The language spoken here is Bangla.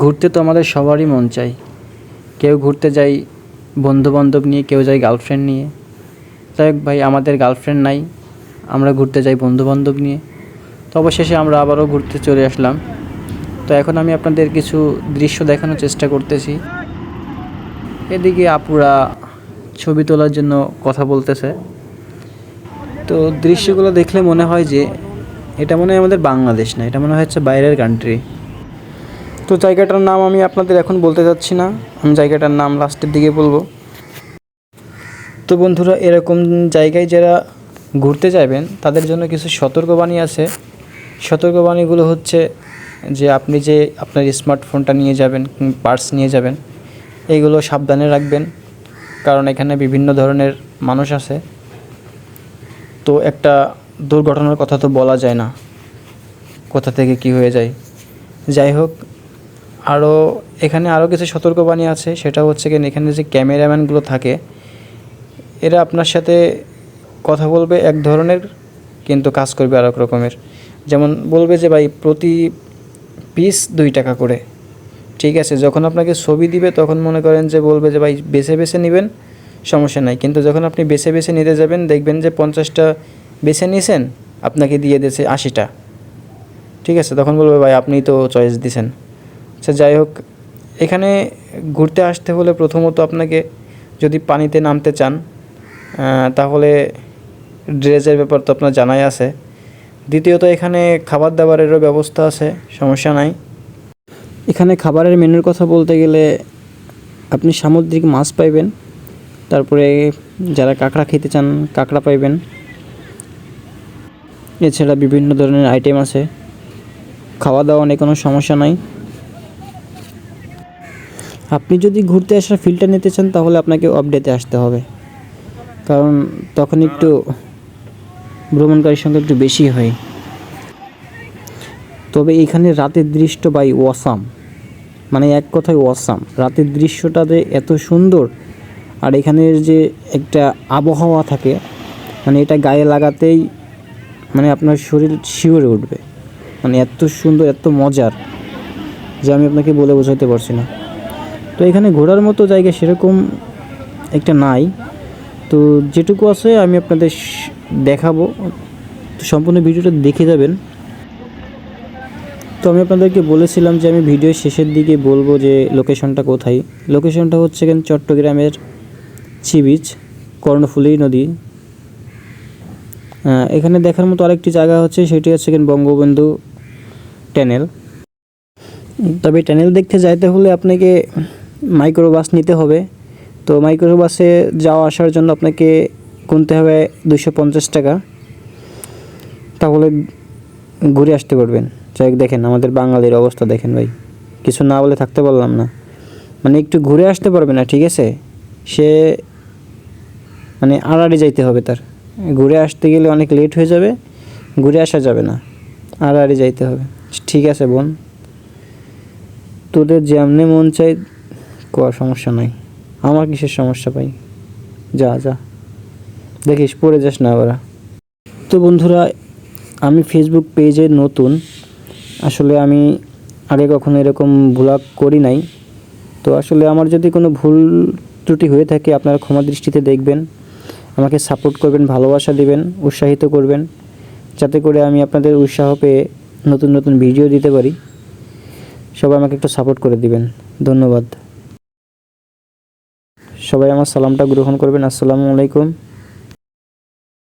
ঘুরতে তো আমাদের সবারই মন চাই। কেউ ঘুরতে যাই বন্ধুবান্ধব নিয়ে, কেউ যায় গার্লফ্রেন্ড নিয়ে। যাই হোক ভাই, আমাদের গার্লফ্রেন্ড নাই, আমরা ঘুরতে যাই বন্ধুবান্ধব নিয়ে। তো অবশেষে আমরা আবারও ঘুরতে চলে আসলাম। তো এখন আমি আপনাদের কিছু দৃশ্য দেখানোর চেষ্টা করতেছি। এদিকে আপুরা ছবি তোলার জন্য কথা বলতেছে। তো দৃশ্যগুলো দেখলে মনে হয় যে এটা মনে হয় আমাদের বাংলাদেশ না, এটা মনে হচ্ছে বাইরের কান্ট্রি তো জায়গাটার নাম আমি আপনাদের এখন বলতে চাচ্ছি না। আমি জায়গাটার নাম লাস্টের দিকে বলব। তো বন্ধুরা, এরকম জায়গায় যারা ঘুরতে যাবেন, তাদের জন্য কিছু সতর্কবাণী আছে। সতর্কবাণীগুলো হচ্ছে যে আপনি যে আপনার স্মার্টফোনটা নিয়ে যাবেন পার্স নিয়ে যাবেন এইগুলো সাবধানে রাখবেন। কারণ এখানে বিভিন্ন ধরনের মানুষ আছে। তো একটা দুর্ঘটনার কথা তো বলা যায় না। কোথা থেকে কি হয়ে যায়? যাই হোক আরও এখানে আরও কিছু সতর্কবাণী আছে, সেটা হচ্ছে কি এখানে যে ক্যামেরাম্যানগুলো থাকে, এরা আপনার সাথে কথা বলবে এক ধরনের, কিন্তু কাজ করবে আরেক রকমের। যেমন বলবে যে, ভাই, প্রতি পিস দুই টাকা করে। ঠিক আছে, যখন আপনাকে ছবি দিবে, তখন মনে করেন যে, বলবে যে, ভাই, বেছে বেছে নেবেন, সমস্যা নাই। কিন্তু যখন আপনি বেছে বেছে নিতে যাবেন, দেখবেন যে, পঞ্চাশটা বেছে নিয়েছেন আপনাকে দিয়ে দিয়েছে আশিটা। ঠিক আছে, তখন বলবে, ভাই আপনি তো চয়েস দিছেন। আচ্ছা যাই হোক। এখানে ঘুরতে আসতে হলে প্রথমত আপনাকে যদি পানিতে নামতে চান তাহলে ড্রেসের ব্যাপার তো আপনার জানাই আছে। দ্বিতীয়ত, এখানে খাবার দাবারেরও ব্যবস্থা আছে, সমস্যা নাই। এখানে খাবারের মেনুর কথা বলতে গেলে আপনি সামুদ্রিক মাছ পাইবেন, তারপরে যারা কাঁকড়া খেতে চান, কাঁকড়া পাইবেন। এছাড়া বিভিন্ন ধরনের আইটেম আছে। খাওয়া দাওয়া নিয়ে কোনো সমস্যা নাই। আপনি যদি ঘুরতে আসার ফিলটা নিতে চান, তাহলে আপনাকে অপডেতে আসতে হবে। কারণ তখন একটু ভ্রমণকারীর সংখ্যা একটু বেশি হয়। তবে এখানে রাতের দৃশ্য বাই ওয়াসাম মানে এক কথায় ওয়াসাম রাতের দৃশ্যটা যে এত সুন্দর, আর এখানের যে একটা আবহাওয়া থাকে মানে এটা গায়ে লাগাতেই মানে আপনার শরীর শিওরে উঠবে। মানে এত সুন্দর, এত মজার, যে আমি আপনাকে বলে বোঝাতে পারছি না। তো এখানে ঘোরার মতো জায়গা সেরকম একটা নাই। তো যেটুকু আছে আমি আপনাদের দেখাবো। তো সম্পূর্ণ ভিডিওটা দেখে যাবেন। তো আমি আপনাদেরকে বলেছিলাম যে আমি ভিডিওর শেষের দিকে বলব যে লোকেশনটা কোথায়। লোকেশনটা হচ্ছে কেন চট্টগ্রামের সি বিচ কর্ণফুলী নদী। এখানে দেখার মতো আরেকটি জায়গা হচ্ছে, সেটি হচ্ছে কেন বঙ্গবন্ধু ট্যানেল। তবে ট্যানেল দেখতে যাইতে হলে আপনাকে মাইক্রো বাস নিতে হবে। তো মাইক্রো বাসে যাওয়া আসার জন্য আপনাকে গুনতে হবে দুশো পঞ্চাশ টাকা। তাহলে ঘুরে আসতে পারবেন। যাই দেখেন আমাদের বাঙালির অবস্থা দেখেন ভাই। কিছু না বলে থাকতে পারলাম না। মানে একটু ঘুরে আসতে পারবে না, ঠিক আছে? সে মানে আড়াআড়ি যাইতে হবে তার। ঘুরে আসতে গেলে অনেক লেট হয়ে যাবে, ঘুরে আসা যাবে না। আড়াআড়ি যাইতে হবে। ঠিক আছে বোন। তোদের যেমনি মন চাই কর সমস্যা নাই। আমার কিসের সমস্যা পাই যা যা। দেখিস, পড়ে যাস না আবার। তো বন্ধুরা, আমি ফেসবুক পেজে নতুন। আসলে আমি আগে কখনো এরকম ব্লগ করি নাই। তো আসলে আমার যদি কোনো ভুল ত্রুটি হয়ে থাকে, আপনারা ক্ষমা দৃষ্টিতে দেখবেন। আমাকে সাপোর্ট করবেন, ভালোবাসা দিবেন, উৎসাহিত করবেন। যাতে করে আমি আপনাদের উৎসাহ পেয়ে নতুন নতুন ভিডিও দিতে পারি। সবাই আমাকে একটু সাপোর্ট করে দিবেন। ধন্যবাদ। সবাই আমার সালামটা গ্রহণ করবেন। আসসালামু আলাইকুম।